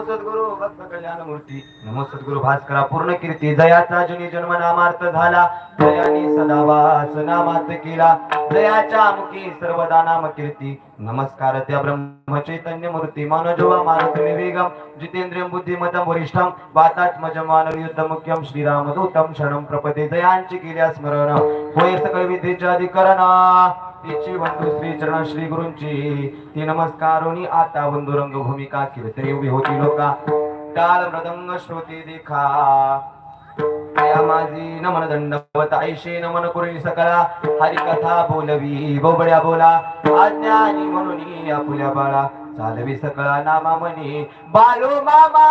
सद्गुरु भक्त कल्याण मूर्ती नमो सद्गुरु भास्करा पूर्ण कीर्ती. जयाचा जुनी जन्म नामार्थ झाला. जयानी सदा वास नामात केला. जयाच्या मुखी सर्वदा नाम कीर्ती नमस्कार त्या ब्रह्म चैतन्य मूर्ती. मानजोवा मारुती विवेगम जितेंद्रियम बुद्धिमतम वरिष्ठम. वातात्मजम वानर युद्ध मुख्यम. श्रीराम दूतम क्षणम प्रपदे. जयांची केल्या स्मरण. होय सकळ विद्येच्या अधिकरणा. तिची बंधू श्री चरण श्री गुरुंची. ती नमस्कारोनी आता बंधू रंग भूमिका कीर्तने उभी होती लोका. टाळ मृदंग श्रोते देखा. माझी नमन दंडवत ऐशे नमन करुणी सकळा. हरिकथा बोलवी बोबड्या बोला. आज्ञानी म्हणून आपुल्या बाळा. चालवी सकळा नामा म्हणे बालू मामा!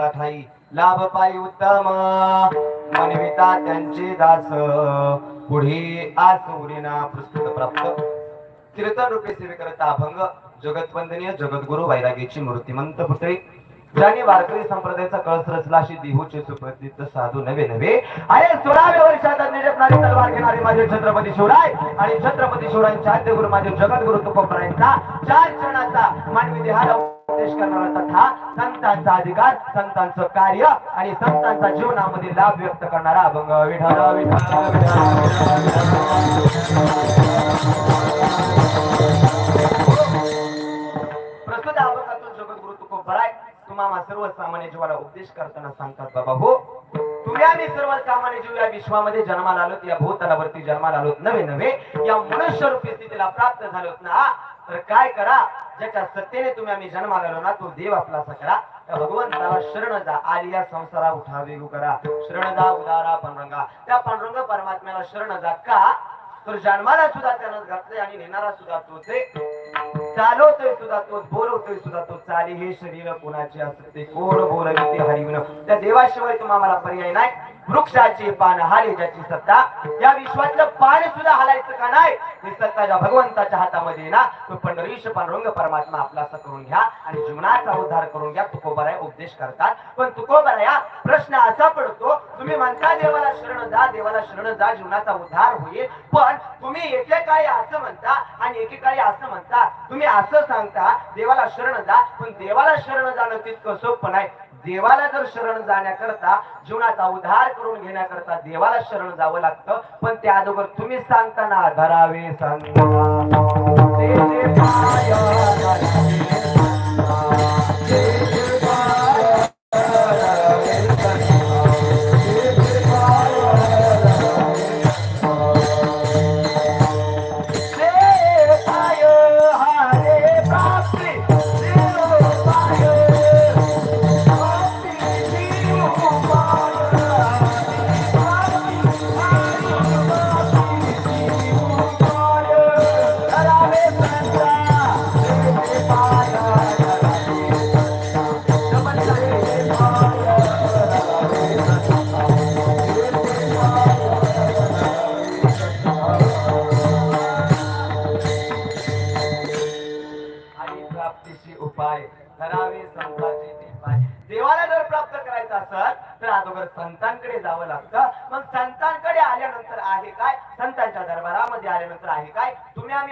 एक संता ठाई लाभ पायी उत्तम. मनविता त्यांचे दास. पुढे आसुरीना प्रस्तुत प्राप्त. कीर्तन रूपे सेवे करता अभंग. जगत वंदनीय जगद्गुरु वैरागीची मूर्तिमंत पुत्री. ज्याने वारकरी संप्रदायाचा कळस रचला अशी देहूचे सुप्रसिद्ध साधू नवे नवे. आणि सोळाव्या वर्षात निरपणारी तलवार घेणारे माझे छत्रपती शिवराय आणि छत्रपती शिवरायांचे आद्य गुरु माझे जगद्गुरु तुकोबरायांचा चार क्षणाचा मानवी देहाला उपदेश करणारा तथा संतांचा अधिकार संतांचं कार्य आणि संतांचा जीवनामध्ये लाभ व्यक्त करणारा अभंग. विठ्ठल प्रस्तुत अभंगातून जगद्गुरु तुकोबराय तुम्हाला सर्वसामान्य जीवाला उपदेश करताना सांगतात बाबा हो तुम्ही आम्ही सर्वसामान्य जीव या विश्वामध्ये जन्माला आलोत या भूतलावरती जन्माला आलोत. नवे नवे या मनुष्य रूपी स्थितीला प्राप्त झालोत ना? तर काय करा? ज्याच्या सत्तेने तुम्ही आम्ही जन्माला ना तो देव आपला करा त्या भगवंताला शरण जा आली या संसारा उठा वेगू करा शरण जा उदारा पांडुरंगा. त्या पांडुरंग परमात्म्याला शरण जा का? तर जन्माला सुद्धा त्यानं घातले आणि नेणारा सुद्धा तोच ते चालवतोय सुद्धा तोच बोलवतोय सुद्धा तो चाली हे शरीर कोणाचे असते? कोण बोलविते हरिविन त्या देवाशिवाय तुम्हाला पर्याय नाही. वृक्षाची पान हाले ज्याची सत्ता या विश्वातलं पान सुद्धा हालायचं का नाही? ही सत्ता ज्या भगवंताच्या हातामध्ये ना तो पंढरीश पांडुरंग परमात्मा आपलासा करून घ्या आणि जीवनाचा उद्धार करून घ्या तुकोबराय उपदेश करतात. पण तुकोबराया प्रश्न असा पडतो तुम्ही म्हणता देवाला शरण जा देवाला शरण जा जीवनाचा उद्धार होईल. पण तुम्ही एकेकाळी असं म्हणता आणि एकेकाळी असं म्हणता. तुम्ही असं सांगता देवाला शरण जा पण देवाला शरण जाणं तितकं सोपं नाही. देवाला जर शरण जाण्याकरता जीवनाचा उद्धार करून घेण्याकरता देवाला शरण जावं लागतं पण त्या अगोदर तुम्ही सांगताना धरावे सांगता देवाला जर प्राप्त करायचं असेल तर अगोदर संतांकडे जावं लागतं. मग संतांकडे आल्यानंतर आहे काय? संतांच्या दरबारामध्ये आल्यानंतर आहे काय? तुम्ही आम्ही